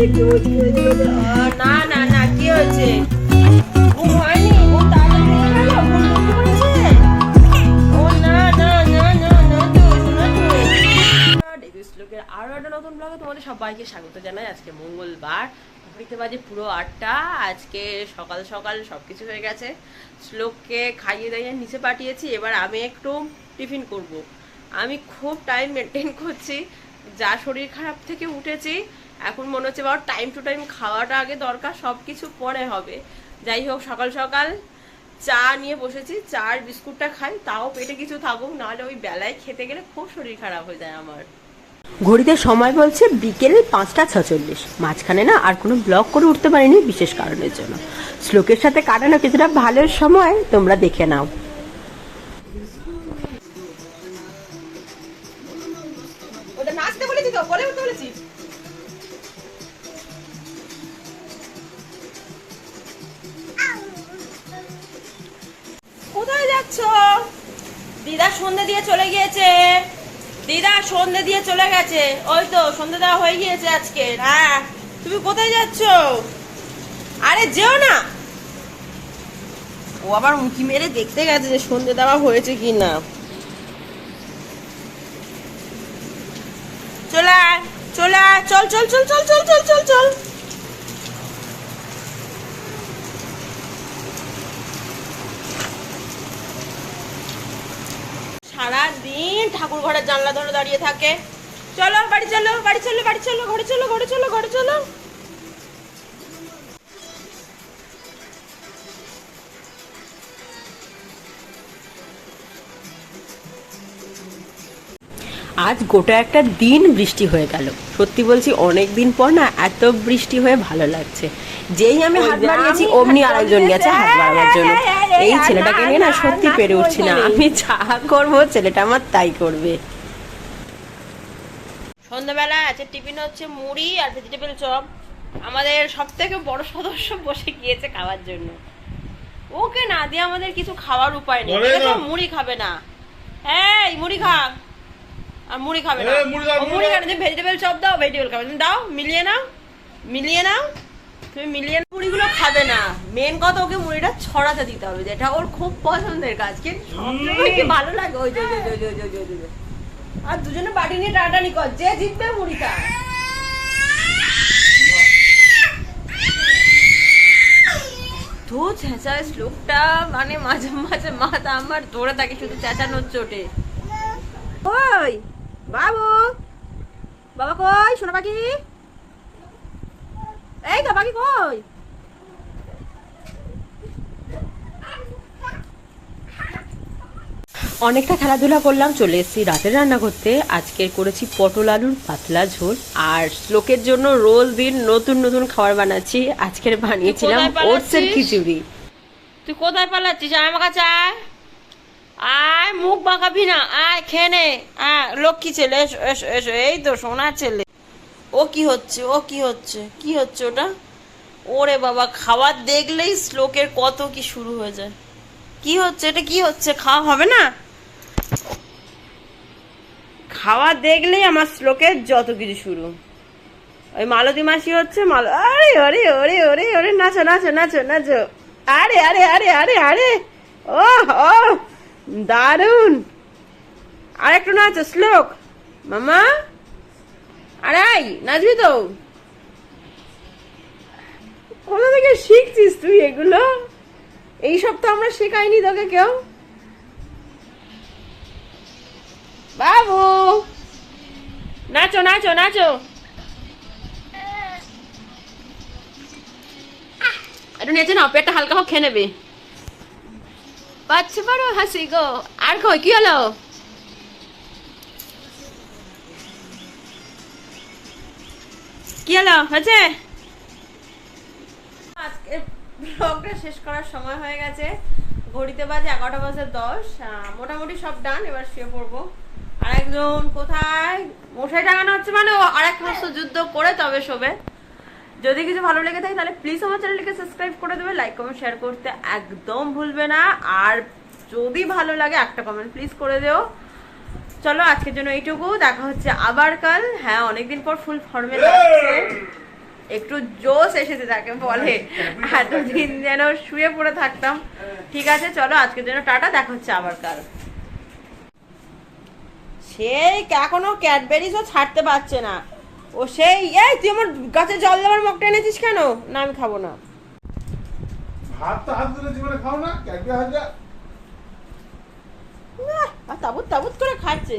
সবাইকে স্বাগত জানাই। আজকে মঙ্গলবার। বাজে পুরো আটটা। আজকে সকাল সকাল সব কিছু হয়ে গেছে। শ্লোককে খাইয়ে দাইয়ে নিচে পাঠিয়েছি। এবার আমি একটু টিফিন করব। আমি খুব টাইম মেনটেন করছি। যা শরীর খারাপ থেকে উঠেছি এখন মনে হচ্ছে বাবা টাইম টু টাইম খাওয়াটা আগে দরকার সব কিছু পরে হবে। যাই হোক, সকাল সকাল চা নিয়ে বসেছি চা আর বিস্কুটটা খাই, তাও পেটে কিছু থাকুক, নাহলে ওই বেলায় খেতে গেলে খুব শরীর খারাপ হয়ে যায় আমার। ঘড়িতে সময় বলছে বিকেল পাঁচটা ছচল্লিশ। মাঝখানে না আর কোনো ব্লগ করে উঠতে পারিনি বিশেষ কারণের জন্য। শ্লোকের সাথে কাটানো কিছুটা ভালো সময়, তোমরা দেখে নাও। যাচ্ছ? দিদা সন্ধে দিয়ে চলে গিয়েছে। দিদা সন্ধে দিয়ে চলে গেছে। ওই তো, সন্ধে দেওয়া হয়ে গিয়েছে আজকে। হ্যাঁ তুমি কোথায় যাচ্ছ? আরে যেও না। ও আবার উঁকি মেরে দেখতে গেছে যে সন্ধে দেওয়া হয়েছে কি না চলে আয় চলে আয়, চল চল চল চল চল চল চল চল সারা দিন ঠাকুর ঘরের জানলা ধরে দাঁড়িয়ে থাকে। চলো, বাড়ি চলো বাড়ি চলো বাড়ি চলো, ঘরে চলো ঘরে চলো ঘরে চলো। আজ গোটা একটা দিন বৃষ্টি হয়ে গেল। সত্যি বলছি, অনেক দিন পর না এত বৃষ্টি হয়ে ভালো লাগছে। যেই আমি হাত বাড়িয়েছি অমনি আরেকজন গেছে হাত বাড়ানোর জন্য। এই ছেলেটাকে নিয়ে না সত্যি পেরে উঠছি না। আমি যা করব ছেলেটা আমার তাই করবে। সন্ধ্যাবেলা আছে টিফিন হচ্ছে মুড়ি আর ভেজিটেবল চপ। আমাদের সব থেকে বড় সদস্য বসে গিয়েছে খাওয়ার জন্য। ওকে না দিয়ে আমাদের কিছু খাওয়ার উপায় নেই। মুড়ি খাবে না। এই মুড়ি খা। আর মুড়ি খাবে না। মুড়ি। খাবে ভেজিটেবল চপ দাও ভেজিটেবল খাবে। দাও মিলিয়ে নাও। মিলিয়ে নাও। তুমি মিলিয়ে নাও। মুড়িগুলো খাবে না। মেন কথা ওকে মুড়িটা ছড়াতে দিতে হবে যেটা ওর খুব পছন্দের কাজ। কিন্তু সবসময় কি ভালো লাগে ওই যে ওই। আর দুজনে বাটি নিয়ে টাটানি কর যে জিতবে মুড়িটা। তো চেঁচায় শ্লোকটা মানে মাঝে মাঝে মাথা আমার ধরে থাকে শুধু চেঁচানোর চোটে। ওই বাবু? বাবা কই? শোনো পাখি এই তো পাখি কই? অনেকটা খেলাধুলা করলাম চলে এসেছি রাতের রান্না করতে। আজকে করেছি পটল আলুর পাতলা ঝোল। আর শ্লোকের জন্য রোজ দিন নতুন নতুন খাবার বানাচ্ছি। আজকের বানিয়েছিলাম ওটসের খিচুড়ি। তুই কোথায় পালাচ্ছিস? আমার কাছে আয়। আয় মুখ বাঁকাবি না। আয় খেয়ে নে। আয় লক্ষ্মী ছেলে এসো এসো এসো। এই তো সোনার ছেলে। ও কি হচ্ছে? ও কি হচ্ছে? কি হচ্ছে ওটা? ওরে বাবা, খাবার দেখলেই শ্লোকের কত কি শুরু হয়ে যায়। কি হচ্ছে? এটা কি হচ্ছে? খাওয়া হবে না? খাওয়া দেখলেই আমার শ্লোকের যত কিছু শুরু। ওই মালতী মাসি হচ্ছে মাল আরে ওরে ওরে ওরে ওরে নাচো নাচো নাচো নাচো। আরে আরে আরে আরে আরে। ও ও দারুণ আর একটু নাচো, শ্লোক। মামা? আরে আই নাচবি তো। কোথা থেকে শিখছিস তুই এগুলো? আমরা শেখাইনি তোকে কেউ। বাবু, নাচো নাচো নাচো। একটু নেচে নাও, পেটটা হালকা হোক, খেয়ে নেবে। পাচ্ছে পারো হাসি গো। আর কি হলো? কি হলো হয়েছে? আজকে ব্লগটা শেষ করার সময় হয়ে গেছে। ঘড়িতে বাজে এগারোটা বাজে দশ মোটামুটি সব ডান এবার শুয়ে পড়ব। আর একজন কোথায়? মশাই টাঙানো হচ্ছে মানে আর এক মস্ত যুদ্ধ করে তবে শোবে। যদি কিছু ভালো লেগে থাকে তাহলে প্লিজ আমার চ্যানেলকে সাবস্ক্রাইব করে দেবে লাইক কমেন্ট শেয়ার করতে একদম ভুলবে না। আর যদি ভালো লাগে একটা কমেন্ট প্লিজ করে দিও। চলো আজকের জন্য এইটুকু। দেখা হচ্ছে আবার কাল। হ্যাঁ অনেকদিন পর ফুল ফর্মে লাগছে একটু জোশ এসেছে তাকে বলে। এতদিন যেন শুয়ে পড়ে থাকতাম। ঠিক আছে চলো আজকের জন্য টাটা দেখা হচ্ছে আবার কাল। সেই এখনও ক্যাডবেরিজও ছাড়তে পারছে না। ও সেই এই তুই আমার গাছে জল দেওয়ার মগটা এনেছিস কেন? না আমি খাব না। ভাত তো হাত ধরে জীবনে খাও না ক্যাডবে হাজার তাবুত তাবুত করে খাচ্ছে